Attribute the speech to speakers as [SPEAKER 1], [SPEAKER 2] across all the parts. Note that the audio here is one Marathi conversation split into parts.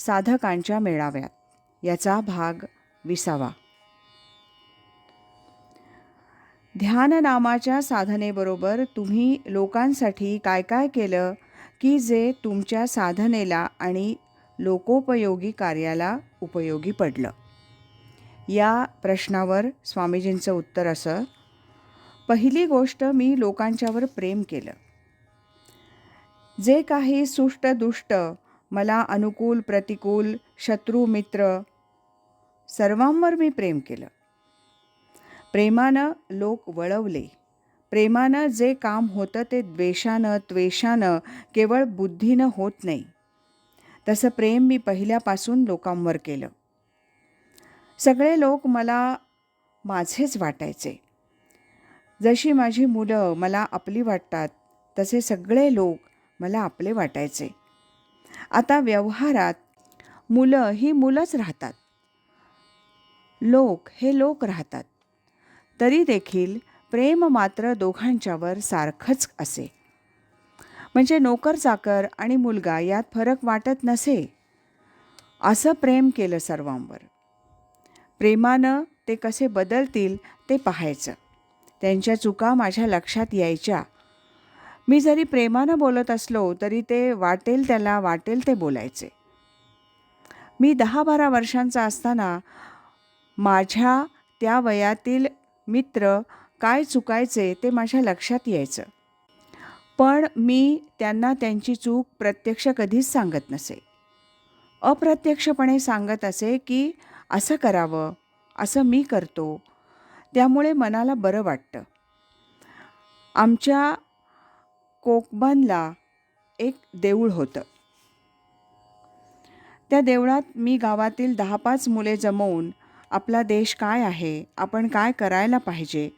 [SPEAKER 1] साधकांच्या मेळाव्यात. याचा भाग विसावा. ध्यान नामाच्या साधनेबरोबर तुम्ही लोकांसाठी काय काय केलं की जे तुमच्या साधनेला आणि लोकोपयोगी कार्याला उपयोगी पडलं? या प्रश्नावर स्वामीजींचं उत्तर असं पहिली गोष्ट मी लोकांच्यावर प्रेम केलं. जे काही सुष्ट दुष्ट मला अनुकूल प्रतिकूल शत्रू मित्र सर्वांवर मी प्रेम केलं. प्रेमानं लोक वळवले. प्रेमानं जे काम होतं ते द्वेषानं त्वेषानं केवळ बुद्धीनं होत नाही. तसं प्रेम मी पहिल्यापासून लोकांवर केलं. सगळे लोक मला माझेच वाटायचे. जशी माझी मुलं मला आपली वाटतात तसे सगळे लोक मला आपले वाटायचे. आता व्यवहारात मुलं ही मुलंच राहतात. लोक हे लोक राहतात. तरी देखील प्रेम मात्र दोघांच्यावर सारखंच असे. म्हणजे नोकर चाकर आणि मुलगा यात फरक वाटत नसे असं प्रेम केलं सर्वांवर. प्रेमानं ते कसे बदलतील ते पाहायचं. त्यांच्या चुका माझ्या लक्षात यायच्या. मी जरी प्रेमानं बोलत असलो तरी ते वाटेल त्याला वाटेल ते बोलायचे. मी दहा बारा वर्षांचा असताना माझ्या त्या वयातील मित्र काय चुकायचे ते माझ्या लक्षात यायचं. पण मी त्यांना त्यांची चूक प्रत्यक्ष कधीच सांगत नसे. अप्रत्यक्षपणे सांगत असे की असं करावं असं मी करतो त्यामुळे मनाला बरं वाटतं. आमच्या कोकबनला एक देऊळ होतं. त्या देवळात मी गावातील दहा पाच मुले जमवून आपला देश काय आहे आपण काय करायला पाहिजे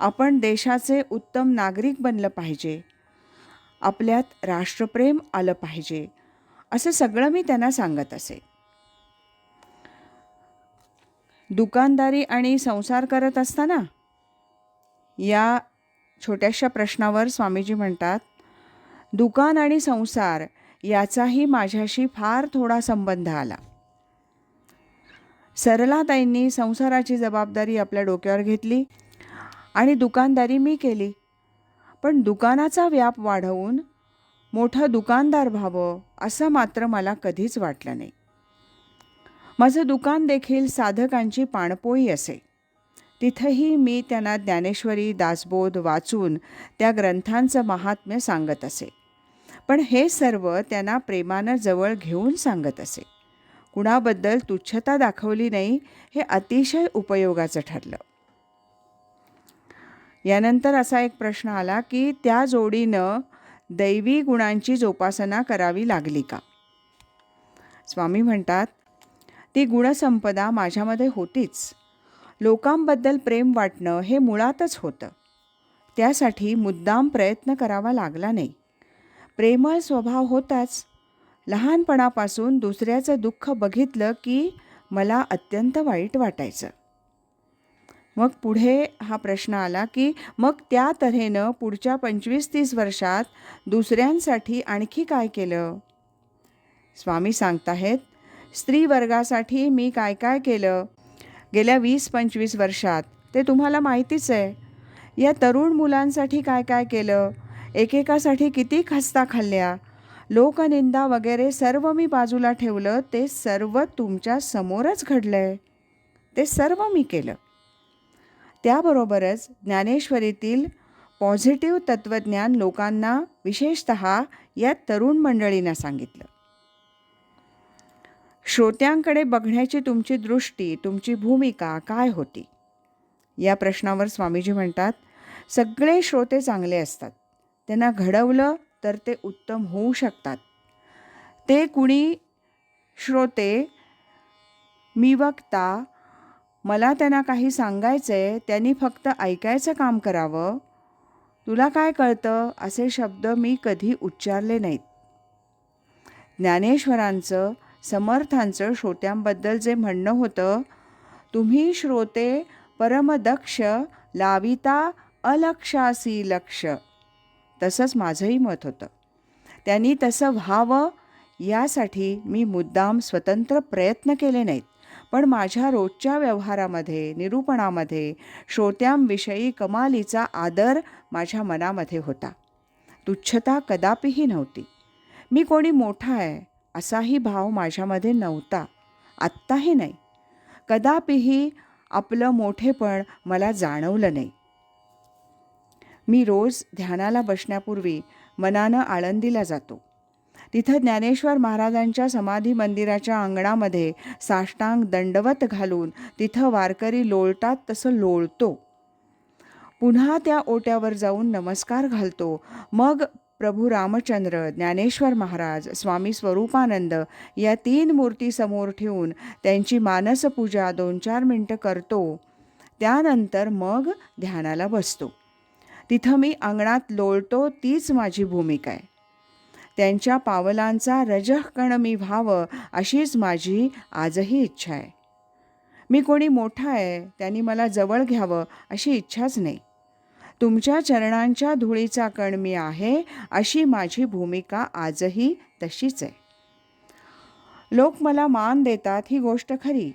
[SPEAKER 1] आपण देशाचे उत्तम नागरिक बनलं पाहिजे आपल्यात राष्ट्रप्रेम आलं पाहिजे असं सगळं मी त्यांना सांगत असे. दुकानदारी आणि संसार करत असताना या छोट्याशा प्रश्नावर स्वामीजी म्हणतात दुकान आणि संसार याचाही माझ्याशी फार थोडा संबंध आला. सरलाताईंनी संसाराची जबाबदारी आपल्या डोक्यावर घेतली आणि दुकानदारी मी केली. पण दुकानाचा व्याप वाढवून मोठं दुकानदार व्हावं असं मात्र मला कधीच वाटलं नाही. माझं दुकान देखील साधकांची पाणपोई असे. तिथंही मी त्यांना ज्ञानेश्वरी दासबोध वाचून त्या ग्रंथांचं महात्म्य सांगत असे. पण हे सर्व त्यांना प्रेमानं जवळ घेऊन सांगत असे. कुणाबद्दल तुच्छता दाखवली नाही हे अतिशय उपयोगाचं ठरलं. यानंतर असा एक प्रश्न आला की त्या जोडीनं दैवी गुणांची जोपासना करावी लागली का? स्वामी म्हणतात ती गुणसंपदा माझ्यामध्ये होतीच. लोकांबद्दल प्रेम वाटणं हे मुळातच होतं. त्यासाठी मुद्दाम प्रयत्न करावा लागला नाही. प्रेमळ स्वभाव होताच लहानपणापासून दुसऱ्याचं दुःख बघितलं की मला अत्यंत वाईट वाटायचं. मग पुढे हा प्रश्न आला की मग त्या तऱ्हेनं पुढच्या पंचवीस तीस वर्षात दुसऱ्यांसाठी आणखी काय केलं? स्वामी सांगताहेत स्त्री वर्गासाठी मी काय काय केलं? गेल्या वीस पंचवीस वर्षात. ते तुम्हाला माहितीच आहे. या तरुण मुलांसाठी काय काय केलं? एकेकासाठी किती खस्ता खाल्ल्या? लोकनिंदा वगैरे सर्व मी बाजूला ठेवलं. ते सर्व तुमच्या समोरच घडलं आहे ते सर्व मी केलं. त्याबरोबरच ज्ञानेश्वरीतील पॉझिटिव्ह तत्त्वज्ञान लोकांना विशेषत या तरुण मंडळींना सांगितलं. श्रोत्यांकडे बघण्याची तुमची दृष्टी तुमची भूमिका काय होती? या प्रश्नावर स्वामीजी म्हणतात सगळे श्रोते चांगले असतात. त्यांना घडवलं तर ते उत्तम होऊ शकतात. ते कुणी? श्रोते मी वक्ता. मला त्यांना काही सांगायचं आहे त्यांनी फक्त ऐकायचं काम करावं. तुला काय कळतं? असे शब्द मी कधी उच्चारले नाहीत. ज्ञानेश्वरांचं समर्थांचं श्रोत्यांबद्दल जे म्हणणं होतं तुम्ही श्रोते परमदक्ष लाविता अलक्षासी लक्ष. तसंच माझंही मत होतं. त्यांनी तसं व्हावं यासाठी मी मुद्दाम स्वतंत्र प्रयत्न केले नाहीत. पण माझ्या रोजच्या व्यवहारामध्ये निरूपणामध्ये श्रोत्यांविषयी कमालीचा आदर माझ्या मनामध्ये होता. तुच्छता कदापिही नव्हती. मी कोणी मोठा आहे असाही भाव माझ्यामध्ये नव्हता. आत्ताही नाही. कदापिही आपलं मोठेपण मला जाणवलं नाही. मी रोज ध्यानाला बसण्यापूर्वी मनानं आळंदीला जातो. तिथं ज्ञानेश्वर महाराजांच्या समाधी मंदिराच्या अंगणामध्ये साष्टांग दंडवत घालून तिथं वारकरी लोळतात तसं लोळतो. पुन्हा त्या ओट्यावर जाऊन नमस्कार घालतो. मग प्रभू रामचंद्र ज्ञानेश्वर महाराज स्वामी स्वरूपानंद या तीन मूर्ती समोर ठेवून त्यांची मानसपूजा दोन चार मिनटं करतो. त्यानंतर मग ध्यानाला बसतो. तिथं मी अंगणात लोळतो तीच माझी भूमिका आहे. त्यांच्या पावलांचा रजकण मी व्हावं अशीच माझी आजही इच्छा आहे. मी कोणी मोठा आहे त्यांनी मला जवळ घ्यावं अशी इच्छाच नाही. तुमच्या चरणांच्या धुळीचा कण मी आहे अशी माझी भूमिका आजही तशीच आहे. लोक मला मान देतात ही गोष्ट खरी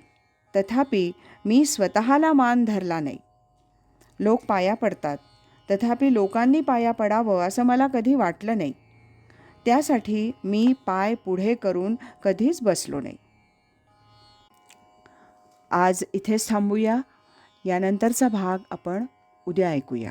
[SPEAKER 1] तथापि मी स्वतःला मान धरला नाही. लोक पाया पडतात तथापि लोकांनी पाया पडावं असं मला कधी वाटलं नाही. त्यासाठी मी पाय पुढे करून कधीच बसलो नाही. आज इथेच थांबूया यानंतरचा भाग आपण उद्या ऐकूया.